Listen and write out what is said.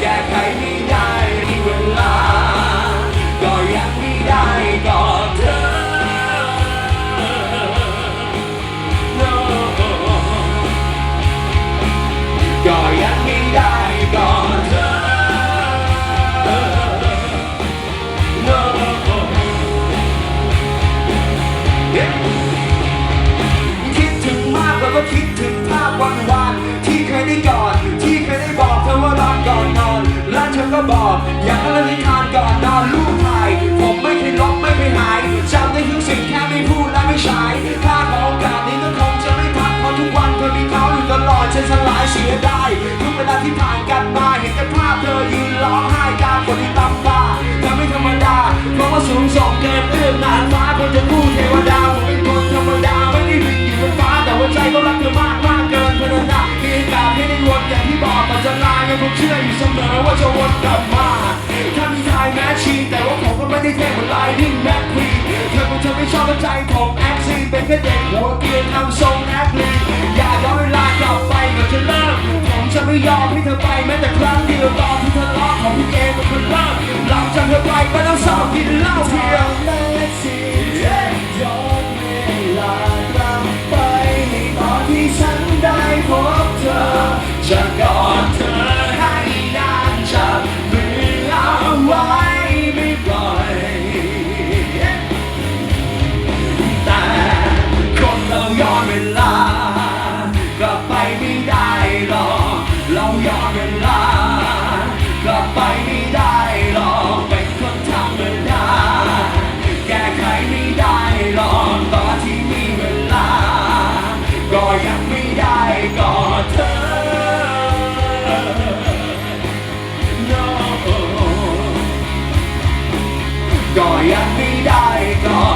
แกไขไม่ได้มีเวลา ก็ยังไม่ได้ก็เธอ No ก็ยังไม่ได้ก็เธอ No Yeah สองเกินเรื่องนานมาคนจะพูดเทวดาผมเป็นคนธรรมดาไม่ได้บินอยู่บนฟ้าแต่ว่าใจก็รักเธอมากมากเกินพนันดามีการให้ได้วนอย่างที่บอกมันจะลายยังคงเชื่ออยู่เสมอว่าจะวนกลับมาถ้ามีชายแม้ชีแต่ว่าผมก็ไม่ได้เท่เหมือนไลนิ่งแม็กควีเธอคงจะไม่ชอบใจผมแอคซีเป็นแค่เด็กหัวเกรียนทำทรงแอคลีอย่าย้อนเวลากลับไปก่อนจะเลิกผมจะไม่ยอมให้เธอไปแม้แต่ครั้งเดียวต่อ ก็ยังไม่ได้ก่อน